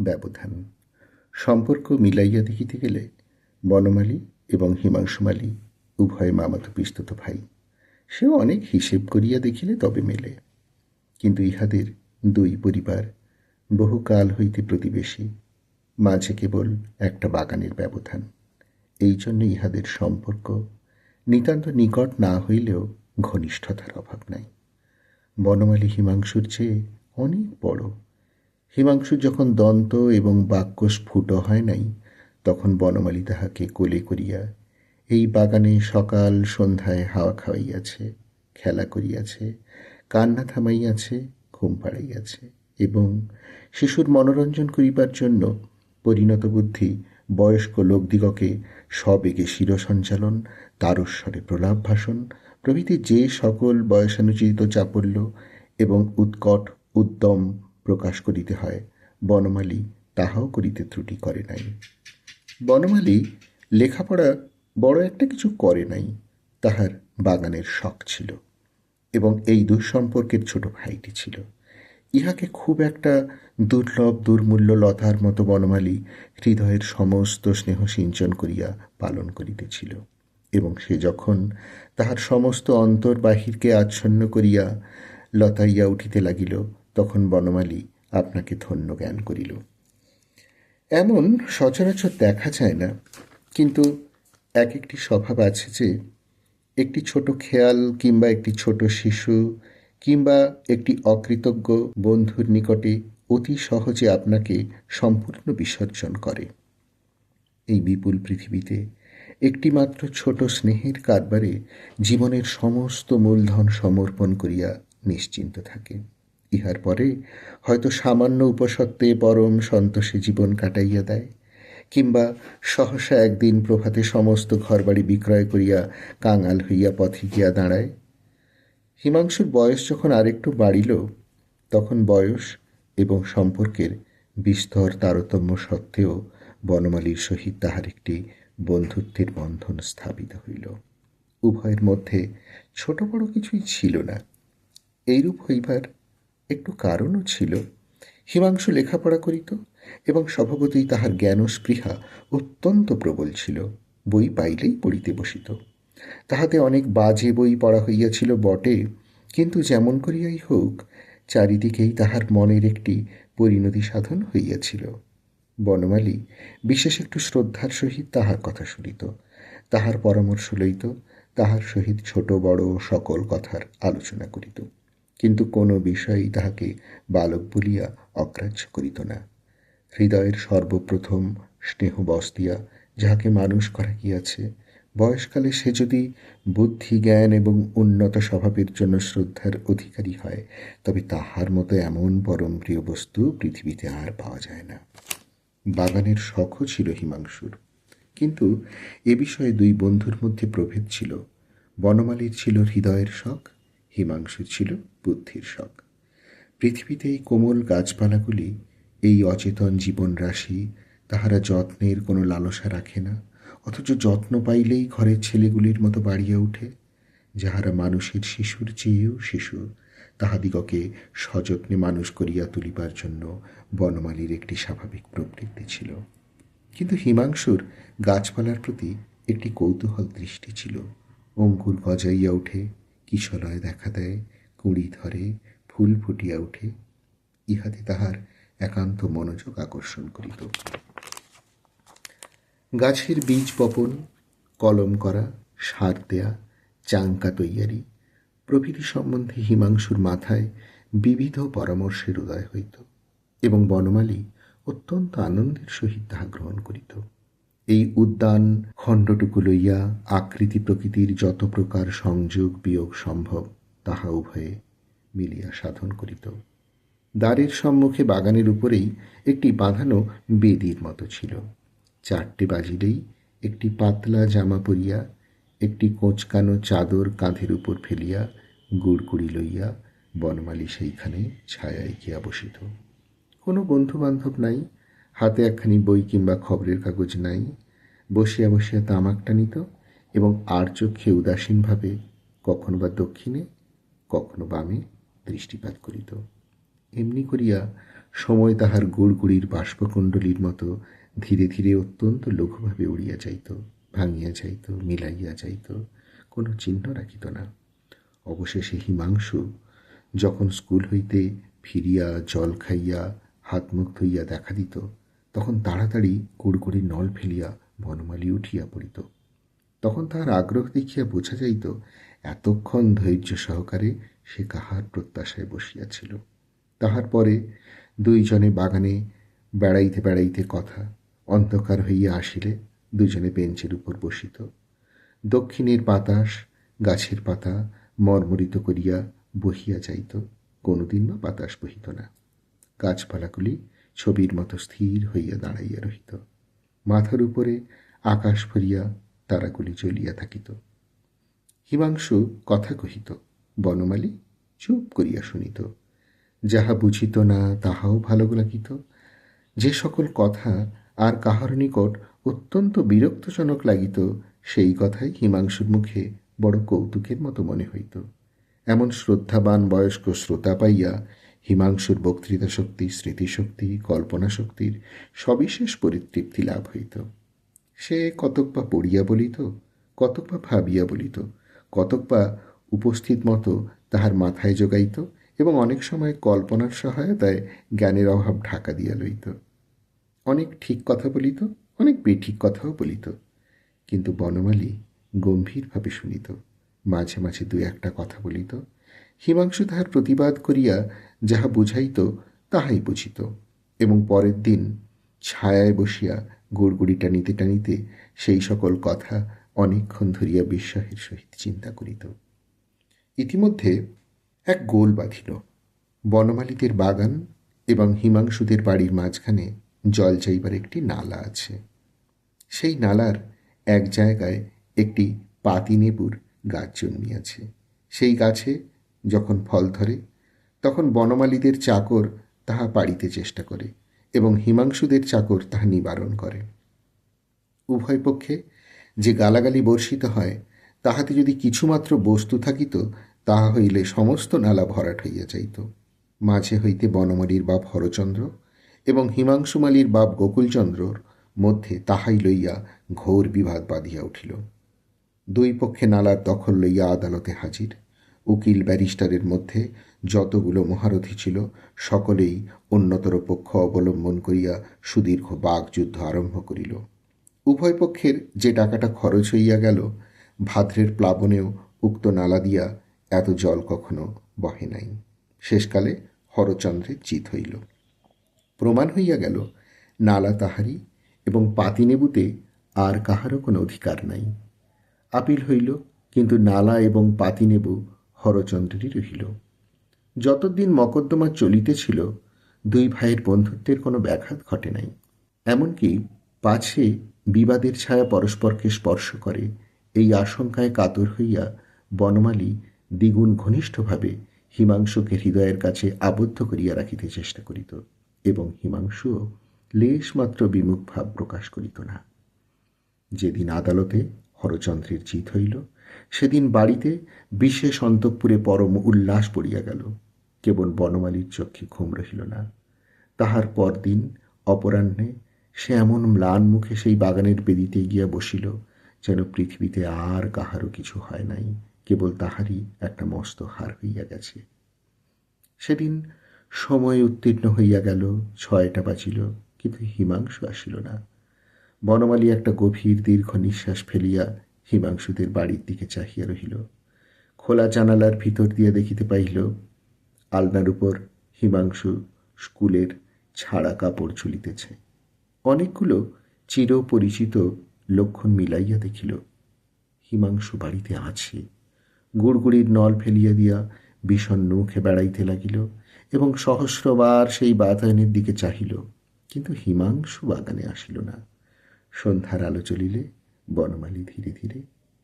ব্যবধান। সম্পর্ক মিলাইয়া দেখিতে গেলে বনমালী এবং হিমাংশুমালী, উভয় মামাতো পিস্তত ভাই। সেও অনেক হিসেব করিয়া দেখিলে তবে মেলে। কিন্তু ইহাদের দুই পরিবার বহুকাল হইতে প্রতিবেশী, মাঝে কেবল একটা বাগানের ব্যবধান। এই জন্য ইহাদের সম্পর্ক নিতান্ত নিকট না হইলেও ঘনিষ্ঠতার অভাব নাই। বনমালী হিমাংশুর চেয়ে অনেক বড় হিমাংশু যখন দন্ত এবং বাক্য স্ফুট হয় নাই, তখন বনমালী তাহাকে কোলে করিয়া এই বাগানে সকাল সন্ধ্যায় হাওয়া খাওয়াইয়াছে, খেলা করিয়াছে, কান্না থামাইয়াছে, ঘুম পাড়াইয়াছে এবং শিশুর মনোরঞ্জন করিবার জন্য পরিণত বুদ্ধি বয়স্ক লোকদিগকে সবেগে শিরসঞ্চালন, তারস্বরে প্রলাপ ভাষণ প্রভৃতি যে সকল বয়সানুচিত চাপল্য এবং উৎকট, উদ্যম প্রকাশ করিতে হয়, বনমালী তাহাও করিতে ত্রুটি করে নাই। বনমালী লেখাপড়া বড় একটা কিছু করে নাই, তাহার বাগানের শখ ছিল এবং এই দুঃসম্পর্কের ছোট ভাইটি ছিল। ইহাকে খুব একটা দুর্লভ, দুর্মূল্য লতার মতো বনমালী হৃদয়ের সমস্ত স্নেহ সিঞ্চন করিয়া পালন করিতেছিল এবং সে যখন তাহার সমস্ত অন্তর বাহিরকে আচ্ছন্ন করিয়া লতাইয়া উঠিতে লাগিল তখন বনমালী আপনাকে ধন্য জ্ঞান করিল। এমন সচরাচর দেখা যায় না, কিন্তু এক একটি স্বভাব আছে যে, একটি ছোট খেয়াল কিংবা একটি ছোট শিশু কিংবা একটি অকৃতজ্ঞ বন্ধুর নিকটে অতি সহজে আপনাকে সম্পূর্ণ বিসর্জন করে। এই বিপুল পৃথিবীতে একটিমাত্র ছোট স্নেহের কারবারে জীবনের সমস্ত মূলধন সমর্পণ করিয়া নিশ্চিন্ত থাকে। ইহার পরে হয়তো সামান্য উপসত্ত্বে পরম সন্তোষে জীবন কাটাইয়া দেয়, কিংবা সহসা একদিন প্রভাতে সমস্ত ঘরবাড়ি বিক্রয় করিয়া কাঙাল হইয়া পথে গিয়া দাঁড়ায়। হিমাংশুর বয়স যখন আরেকটু বাড়িল, তখন বয়স এবং সম্পর্কের বিস্তর তারতম্য সত্ত্বেও বনমালীর সহিত তাহার একটি বন্ধুত্বের বন্ধন স্থাপিত হইল। উভয়ের মধ্যে ছোট বড় কিছুই ছিল না। এইরূপ হইবার একটু কারণও ছিল। হিমাংশু লেখাপড়া করিত এবং স্বভাবতই তাহার জ্ঞান স্পৃহা অত্যন্ত প্রবল ছিল। বই পাইলেই পড়িতে বসিত। তাহাতে অনেক বাজে বই পড়া হইয়াছিল বটে, কিন্তু যেমন করিয়াই হোক, চারিদিকেই তাহার মনের একটি পরিণতি সাধন হইয়াছিল। বনমালী বিশেষ একটু শ্রদ্ধার সহিত তাহার কথা শুনিত। তাহার পরামর্শ লইত, তাহার সহিত ছোট বড় সকল কথার আলোচনা করিত। কিন্তু কোনো বিষয়ই তাহাকে বালক বলিয়া অগ্রাহ্য করিত না। হৃদয়ের সর্বপ্রথম স্নেহ বস্তিয়া যাহাকে মানুষ করা গিয়াছে, বয়সকালে সে যদি বুদ্ধি জ্ঞান এবং উন্নত স্বভাবের জন্য শ্রদ্ধার অধিকারী হয়, তবে তাহার মতো এমন পরম প্রিয় বস্তু পৃথিবীতে আর পাওয়া যায় না। বাগানের শখও ছিল হিমাংশুর। কিন্তু এ বিষয়ে দুই বন্ধুর মধ্যে প্রভেদ ছিল। বনমালীর ছিল হৃদয়ের শখ হিমাংশুর ছিল বুদ্ধির শখ। পৃথিবীতে এই কোমল গাছপালাগুলি, এই অচেতন জীবন রাশি তাহারা যত্নের কোনো লালসা রাখে না, অথচ যত্ন পাইলেই ঘরের ছেলেগুলির মতো বাড়িয়া ওঠে যাহারা মানুষের শিশুর চেয়েও শিশু, তাহাদিগকে সযত্নে মানুষ করিয়া তুলিবার জন্য বনমালীর একটি স্বাভাবিক প্রবৃত্তি ছিল। কিন্তু হিমাংশুর গাছপালার প্রতি একটি কৌতূহল দৃষ্টি ছিল, অঙ্কুর গজাইয়া ওঠে কিশলয় দেখা দেয়, কুঁড়ি ধরে, ফুল ফুটিয়া উঠে ইহাতে তাহার একান্ত মনোযোগ আকর্ষণ করিত। গাছের বীজ বপন, কলম করা, সার দেয়া, চাঙ্কা তৈয়ারি প্রভৃতি সম্বন্ধে হিমাংশুর মাথায় বিবিধ পরামর্শের উদয় হইত এবং বনমালী অত্যন্ত আনন্দের সহিত তাহা গ্রহণ করিত। এই উদ্যান খণ্ডটুকু লইয়া আকৃতি প্রকৃতির যত প্রকার সংযোগ বিয়োগ সম্ভব, তাহা উভয়ে মিলিয়া সাধন করিত। দ্বারের সম্মুখে বাগানের উপরেই একটি বাঁধানো বেদির মতো ছিল। চারটে বাজিলেই একটি পাতলা জামা পরিয়া, একটি কোঁচকানো চাদর কাঁধের উপর ফেলিয়া গুড়গুড়ি লইয়া বনমালী সেইখানে ছায়ায় গিয়া বসিত। কোনো বন্ধু বান্ধব নাই হাতে একখানি বই কিংবা খবরের কাগজ নাই, বসিয়া বসিয়া তামাকটা নিত এবং আর চোখে উদাসীনভাবে কখনো বা দক্ষিণে, কখনো বামে দৃষ্টিপাত করিত। এমনি করিয়া সময় তাহার গুড়গুড়ির বাষ্পকুণ্ডলীর মতো ধীরে ধীরে অত্যন্ত লঘুভাবে উড়িয়া যাইত, ভাঙিয়া যাইত, মিলাইয়া যাইত, কোনো চিহ্ন রাখিত না। অবশেষে হিমাংশু যখন স্কুল হইতে ফিরিয়া, জল খাইয়া, হাত মুখ ধুইয়া দেখা দিত তখন তাড়াতাড়ি কুড়কুড়ি নল ফেলিয়া বনমালী উঠিয়া পড়িত। তখন তাহার আগ্রহ দেখিয়া বোঝা যাইত, এতক্ষণ ধৈর্য সহকারে সে কাহার প্রত্যাশায় বসিয়াছিল তাহার পরে দুইজনে বাগানে বেড়াইতে বেড়াইতে কথা, অন্ধকার হইয়া আসিলে দুজনে বেঞ্চের উপর বসিত। দক্ষিণের বাতাস, গাছের পাতা মর্মরিত করিয়া বহিয়া যাইত, কোনোদিন বা বাতাস বহিত না। গাছপালাগুলি ছবির মতো স্থির হইয়া দাঁড়াইয়া রহিত। মাথার উপরে আকাশ ভরিয়া তারাগুলি জ্বলিয়া থাকিত। হিমাংশু কথা কহিত, বনমালী, চুপ করিয়া শুনিত। যাহা বুঝিত না, তাহাও ভালো লাগিত। যে সকল কথা আর কাহার নিকট অত্যন্ত বিরক্তজনক লাগিত, সেই কথাই হিমাংশুর মুখে বড় কৌতুকের মতো মনে হইত। এমন শ্রদ্ধাবান বয়স্ক শ্রোতা পাইয়া হিমাংশুর বক্তৃতা শক্তি স্মৃতিশক্তি কল্পনা শক্তির সবিশেষ পরিতৃপ্তি লাভ হইত। সে কতক বা পড়িয়া বলিত, কতক বা ভাবিয়া বলিত, কতক বা উপস্থিত মতো তাহার মাথায় যোগাইত এবং অনেক সময় কল্পনার সহায়তায় জ্ঞানের অভাব ঢাকা দিয়া লইত। অনেক ঠিক কথা বলিত, অনেক বেঠিক কথাও বলিত। কিন্তু বনমালী গম্ভীরভাবে শুনিত, মাঝে মাঝে দু একটা কথা বলিত। হিমাংশু তাহার প্রতিবাদ করিয়া যাহা বুঝাইত, তাহাই বুঝিত। এবং পরের দিন ছায়ায় বসিয়া গুড়গুড়ি টানিতে টানিতে সেই সকল কথা অনেকক্ষণ ধরিয়া বিস্ময়ের সহিত চিন্তা করিত। ইতিমধ্যে এক গোল বাঁধিল। বনমালীদের বাগান এবং হিমাংশুদের বাড়ির মাঝখানে জল যাইবার একটি নালা আছে। সেই নালার এক জায়গায় একটি পাতিনেবুর গাছ জন্মিয়াছে। সেই গাছে যখন ফল ধরে তখন বনমালীদের চাকর তাহা পাড়িতে চেষ্টা করে এবং হিমাংশুদের চাকর তাহা নিবারণ করে। উভয় পক্ষে যে গালাগালি বর্ষিত হয়, তাহাতে যদি কিছুমাত্র বস্তু থাকিত, তাহা হইলে সমস্ত নালা ভরাট হইয়া যাইত। মাঝে হইতে বনমালীর বাপ হরচন্দ্র এবং হিমাংশুমালীর বাপ গোকুলচন্দ্রর মধ্যে তাহাই লইয়া ঘোর বিবাদ বাঁধিয়া উঠিল। দুই পক্ষে নালার দখল লইয়া আদালতে হাজির, উকিল ব্যারিস্টারের মধ্যে যতগুলো মহারথী ছিল, সকলেই অন্যতর পক্ষ অবলম্বন করিয়া সুদীর্ঘ বাগযুদ্ধ আরম্ভ করিল। উভয় পক্ষের যে টাকাটা খরচ হইয়া গেল, ভাদ্রের প্লাবনেও উক্ত নালা দিয়া এত জল কখনো বহে নাই। শেষকালে হরচন্দ্রের জিত হইল। প্রমাণ হইয়া গেল, নালা তাহারই এবং পাতিনেবুতে আর কাহারও কোনো অধিকার নাই। আপিল হইল, কিন্তু নালা এবং পাতিনেবু হরচন্দ্রেরই রহিল। যতদিন মকদ্দমা চলিতেছিল, দুই ভাইয়ের বন্ধুত্বের কোনো ব্যাঘাত ঘটে নাই। এমনকি পাছে বিবাদের ছায়া পরস্পরকে স্পর্শ করে, এই আশঙ্কায় কাতর হইয়া বনমালী দ্বিগুণ ঘনিষ্ঠভাবে হিমাংশুকে হৃদয়ের কাছে আবদ্ধ করিয়া রাখিতে চেষ্টা করিত এবং হিমাংশুও লেশমাত্র বিমুখ ভাব প্রকাশ করিত না। যেদিন আদালতে হরচন্দ্রের জিত হইল সেদিন বাড়িতে বিশেষ অন্তঃপুরে পরম উল্লাস পড়িয়া গেল। কেবল বনমালীর চক্ষে ঘুম রহিল না। তাহার পরদিন অপরাহ্নে সে এমন ম্লান মুখে সেই বাগানের বেদিতে গিয়া বসিল, যেন পৃথিবীতে আর কাহারও কিছু হয় নাই, কেবল তাহারই একটা মস্ত হার হইয়া গেছে। সেদিন সময় উত্তীর্ণ হইয়া গেল, ছয়টা বাজিল, কিন্তু হিমাংশু আসিল না। বনমালী একটা গভীর দীর্ঘ নিঃশ্বাস ফেলিয়া হিমাংশুদের বাড়ির দিকে চাহিয়া রহিল। খোলা জানালার ভিতর দিয়া দেখিতে পাইল, আলনার উপর হিমাংশু স্কুলের ছাড়া কাপড় ঝুলিতেছে। অনেকগুলো চিরপরিচিত লক্ষণ মিলাইয়া দেখিল, হিমাংশু বাড়িতে আছে। গুড়গুড়ির নল ফেলিয়া দিয়া বিষণ্ণ মুখে বেড়াইতে লাগিল এবং সহস্রবার সেই বাতায়নের দিকে চাহিল, কিন্তু হিমাংশু বাগানে আসিল না। সন্ধ্যার আলো চলিলে বনমালী ধীরে ধীরে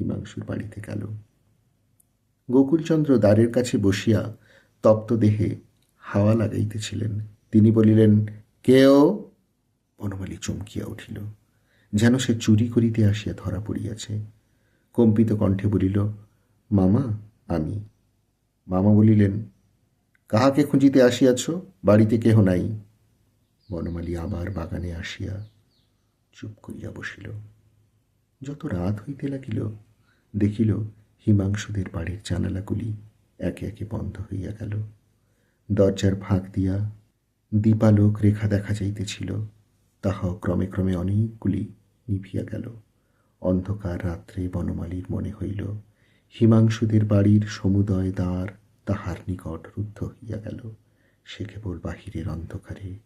হিমাংশুর বাড়িতে গেল। গোকুলচন্দ্র দ্বারের কাছে বসিয়া তপ্ত দেহে হাওয়া লাগাইতেছিলেন। তিনি বলিলেন কেও বনমালী চমকিয়া উঠিল। যেন সে চুরি করিতে আসিয়া ধরা পড়িয়াছে। কম্পিত কণ্ঠে বলিল, মামা, আমি। মামা বলিলেন, কাহাকে খুঁজিতে আসিয়াছ? বাড়িতে কেহ নাই? বনমালী আবার বাগানে আসিয়া চুপ করিয়া বসিল। যত রাত হইতে লাগিল, দেখিল হিমাংশুদের বাড়ির জানালাগুলি একে একে বন্ধ হইয়া গেল। দরজার ফাঁক দিয়া দীপালোক রেখা দেখা যাইতেছিল, তাহাও ক্রমে ক্রমে অনেকগুলি নিভিয়া গেল। অন্ধকার রাত্রে বনমালীর মনে হইল, হিমাংশুদের বাড়ির সমুদয় দ্বার তাহার নিকট রুদ্ধ হইয়া গেল। সে কেবল বাহিরের অন্ধকারে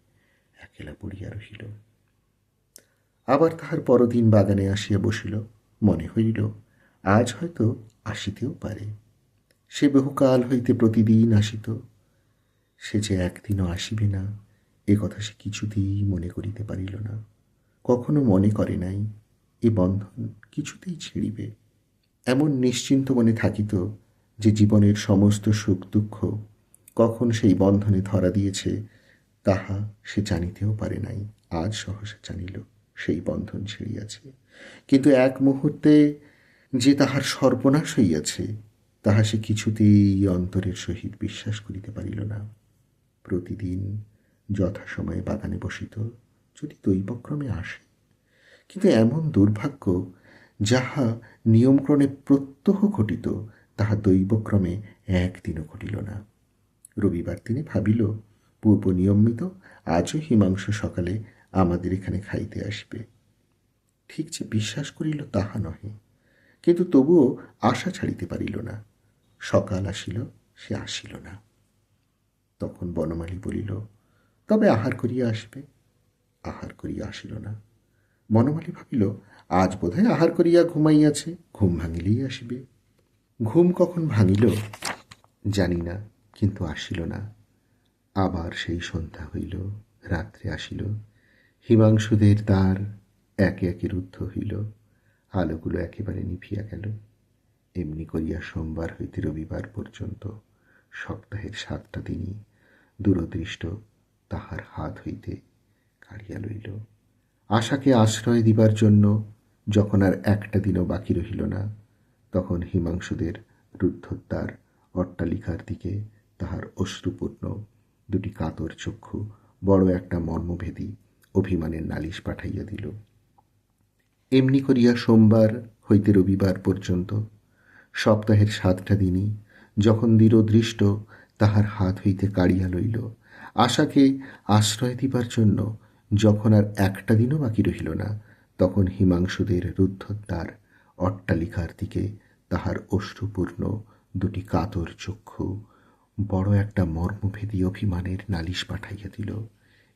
একেলা পড়িয়া রহিল। আবার তাহার পরদিন বাগানে আসিয়া বসিল। মনে হইল, আজ হয়তো আসিতেও পারে। সে বহুকাল হইতে প্রতিদিন আসিত। সে যে একদিনও আসিবে না, এ কথা সে কিছুতেই মনে করিতে পারিল না। কখনো মনে করে নাই, এ বন্ধন কিছুতেই ছিঁড়িবে। এমন নিশ্চিন্ত মনে থাকিত যে জীবনের সমস্ত সুখ দুঃখ কখন সেই বন্ধনে ধরা দিয়েছে, তাহা সে জানিতেও পারে নাই, আজ সহসা জানিল। সেই বন্ধন ছিঁড়িয়াছে। কিন্তু এক মুহূর্তে যে তাহার সর্বনাশ হইয়াছে, তাহা সে কিছুতেই অন্তরের সহিত বিশ্বাস করিতে পারিল না। প্রতিদিন যথাসময়ে বাগানে বসিত, যদি দৈবক্রমে আসে। কিন্তু এমন দুর্ভাগ্য, যাহা নিয়মক্রমে প্রত্যহ ঘটিত, তাহা দৈবক্রমে একদিনও ঘটিল না। রবিবার দিনে ভাবিল পূর্ব নিয়মিত আজও হিমাংশু সকালে আমাদের এখানে খাইতে আসবে। ঠিক যে বিশ্বাস করিল তাহা নহে, কিন্তু তবুও আশা ছাড়িতে পারিল না। সকাল আসিল, সে আসিল না। তখন বনমালী বলিল, তবে আহার করিয়া আসবে? আহার করিয়া আসিল না। বনমালী ভাবিল, আজ বোধহয় আহার করিয়া ঘুমাইয়াছে, ঘুম ভাঙিলেই আসিবে। ঘুম কখন ভাঙিল, জানি না, কিন্তু আসিল না। আবার সেই সন্ধ্যা হইল, রাত্রে আসিল। হিমাংশুদের দ্বার একে একে রুদ্ধ হইল, আলোগুলো একেবারে নিভিয়া গেল। এমনি করিয়া সোমবার হইতে রবিবার পর্যন্ত সপ্তাহের সাতটা দিনই দূরদৃষ্ট তাহার হাত হইতে কাড়িয়া লইল। আশাকে আশ্রয় দিবার জন্য যখন আর একটা দিনও বাকি রহিল না, তখন হিমাংশুদের রুদ্ধদ্বার অট্টালিকার দিকে তাহার অশ্রুপূর্ণ দুটি কাতর চক্ষু, বড় একটা মর্মভেদী অভিমানের নালিশ পাঠাইয়া দিল। এমনি করিয়া সোমবার হইতে রবিবার পর্যন্ত সপ্তাহের সাতটা দিনই যখন দৃঢ়দৃষ্ট তাহার হাত হইতে কাড়িয়া লইল, আশাকে আশ্রয় দিবার জন্য যখন আর একটা দিনও বাকি রহিল না, তখন হিমাংশুদের রুদ্ধদ্বার অট্টালিকার দিকে তাহার অশ্রুপূর্ণ দুটি কাতর চক্ষু বড় একটা মর্মভেদী অভিমানের নালিশ পাঠাইয়া দিল।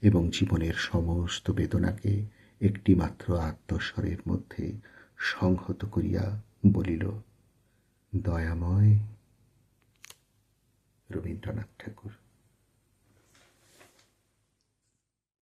এবং জীবনের সমস্ত বেদনাকে একটিমাত্র আত্মস্বরের মধ্যে সংহত করিয়া বলিল দয়াময় রবীন্দ্রনাথ ঠাকুর।